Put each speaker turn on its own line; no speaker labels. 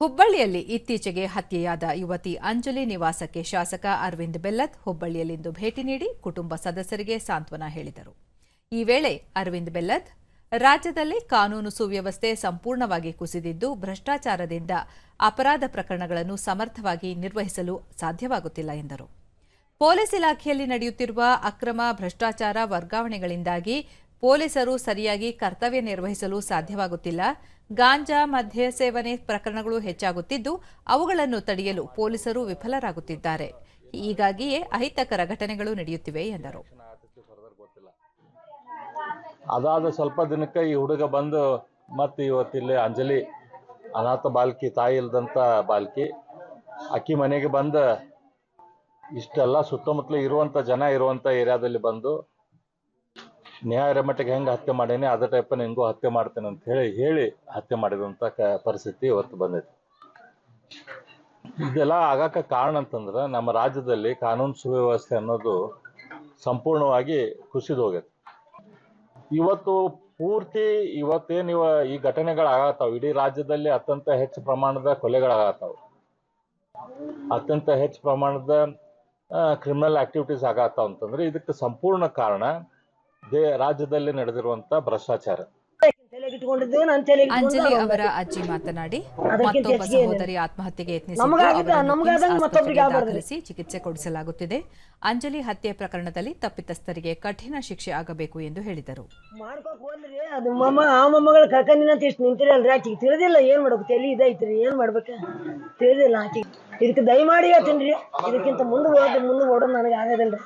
ಹುಬ್ಬಳ್ಳಿಯಲ್ಲಿ ಇತ್ತೀಚೆಗೆ ಹತ್ಯೆಯಾದ ಯುವತಿ ಅಂಜಲಿ ನಿವಾಸಕ್ಕೆ ಶಾಸಕ ಅರವಿಂದ್ ಬೆಲ್ಲತ್ ಹುಬ್ಬಳ್ಳಿಯಲ್ಲಿಂದು ಭೇಟಿ ನೀಡಿ ಕುಟುಂಬ ಸದಸ್ಯರಿಗೆ ಸಾಂತ್ವನ ಹೇಳಿದರು. ಈ ವೇಳೆ ಅರವಿಂದ್ ಬೆಲ್ಲತ್, ರಾಜ್ಯದಲ್ಲಿ ಕಾನೂನು ಸುವ್ಯವಸ್ಥೆ ಸಂಪೂರ್ಣವಾಗಿ ಕುಸಿದಿದ್ದು ಭ್ರಷ್ಟಾಚಾರದಿಂದ ಅಪರಾಧ ಪ್ರಕರಣಗಳನ್ನು ಸಮರ್ಥವಾಗಿ ನಿರ್ವಹಿಸಲು ಸಾಧ್ಯವಾಗುತ್ತಿಲ್ಲ ಎಂದರು. ಪೊಲೀಸ್ ಇಲಾಖೆಯಲ್ಲಿ ನಡೆಯುತ್ತಿರುವ ಅಕ್ರಮ ಭ್ರಷ್ಟಾಚಾರ ವರ್ಗಾವಣೆಗಳಿಂದಾಗಿ ಪೊಲೀಸರು ಸರಿಯಾಗಿ ಕರ್ತವ್ಯ ನಿರ್ವಹಿಸಲು ಸಾಧ್ಯವಾಗುತ್ತಿಲ್ಲ. ಗಾಂಜಾ ಮದ್ಯ ಸೇವನೆ ಪ್ರಕರಣಗಳು ಹೆಚ್ಚಾಗುತ್ತಿದ್ದು, ಅವುಗಳನ್ನು ತಡೆಯಲು ಪೊಲೀಸರು ವಿಫಲರಾಗುತ್ತಿದ್ದಾರೆ. ಹೀಗಾಗಿಯೇ ಅಹಿತಕರ ಘಟನೆಗಳು ನಡೆಯುತ್ತಿವೆ ಎಂದರು.
ಅದಾದ ಸ್ವಲ್ಪ ದಿನಕ್ಕೆ ಈ ಹುಡುಗ ಬಂದು, ಮತ್ತೆ ಇವತ್ತಿಲ್ಲಿ ಅಂಜಲಿ, ಅನಾಥ ಬಾಲ್ಕಿ, ತಾಯಿ ಇಲ್ದಂತ ಬಾಲ್ಕಿ, ಅಕ್ಕಿ ಮನೆಗೆ ಬಂದು, ಇಷ್ಟೆಲ್ಲ ಸುತ್ತಮುತ್ತಲು ಇರುವಂಥ ಜನ ಇರುವಂಥ ಏರಿಯಾದಲ್ಲಿ ಬಂದು ನ್ಯಾಯ ಮಟ್ಟಿಗೆ ಹೆಂಗೆ ಹತ್ಯೆ ಮಾಡೇನಿ, ಅದೇ ಟೈಪ್ ಹೆಂಗೂ ಹತ್ಯೆ ಮಾಡ್ತೇನೆ ಅಂತ ಹೇಳಿ ಹೇಳಿ ಹತ್ಯೆ ಮಾಡಿದಂಥ ಕ ಪರಿಸ್ಥಿತಿ ಇವತ್ತು ಬಂದೈತಿ. ಇದೆಲ್ಲ ಆಗಕ್ಕೆ ಕಾರಣ ಅಂತಂದ್ರೆ ನಮ್ಮ ರಾಜ್ಯದಲ್ಲಿ ಕಾನೂನು ಸುವ್ಯವಸ್ಥೆ ಅನ್ನೋದು ಸಂಪೂರ್ಣವಾಗಿ ಕುಸಿದು ಹೋಗೈತೆ. ಇವತ್ತು ಪೂರ್ತಿ ಇವತ್ತೇನು ಇವ ಈ ಘಟನೆಗಳಾಗತ್ತಾವ, ಇಡೀ ರಾಜ್ಯದಲ್ಲಿ ಅತ್ಯಂತ ಹೆಚ್ಚು ಪ್ರಮಾಣದ ಕೊಲೆಗಳಾಗತ್ತಾವ. ಅತ್ಯಂತ ಹೆಚ್ಚು ಪ್ರಮಾಣದ ಕ್ರಿಮಿನಲ್ ಆಕ್ಟಿವಿಟೀಸ್ ಆಗತ್ತಾವ ಅಂತಂದ್ರೆ ಇದಕ್ಕೆ ಸಂಪೂರ್ಣ ಕಾರಣ ದೇ ರಾಜ್ಯದಲ್ಲಿ ನಡೆದಿರುವಂತ ಭ್ರಷ್ಟಾಚಾರ.
ಅಂಜಲಿ ಅವರ ಅಜ್ಜಿ ಮಾತನಾಡಿ ಮತ್ತೊಬ್ಬ ಸಹೋದರಿ ಆತ್ಮಹತ್ಯೆಗೆ ಯತ್ನಿಸಿ ಚಿಕಿತ್ಸೆ ಕೊಡಿಸಲಾಗುತ್ತಿದೆ. ಅಂಜಲಿ ಹತ್ಯೆ ಪ್ರಕರಣದಲ್ಲಿ ತಪ್ಪಿತಸ್ಥರಿಗೆ ಕಠಿಣ ಶಿಕ್ಷೆ ಆಗಬೇಕು ಎಂದು ಹೇಳಿದರು.
ಅದು ಮೊಮ್ಮ ಆ ಮೊಮ್ಮಗಳ ಕಕ್ಕ ಇಷ್ಟು ನಿಂತಿರಲ್ರಿ ಆಕಿಗೆ ತಿಳಿದಿಲ್ಲ ಏನ್ ಮಾಡ್ಬೇಕು? ತಲೆ ಇದೈತ್ರಿ ಏನ್ ಮಾಡ್ಬೇಕ? ತಿಳಿದಿಲ್ಲ ಆಕಿಗೆ ಇದಕ್ಕೆ ದಯಮಾಡಿ ಹೇಳ್ತೀನಿ ಇದಕ್ಕಿಂತ ಮುಂದೆ ಹೋದ್ರೆ ಮುಂದೆ ಓಡೋದು ನನಗೆ ಆಗೋದಿಲ್ರಿ.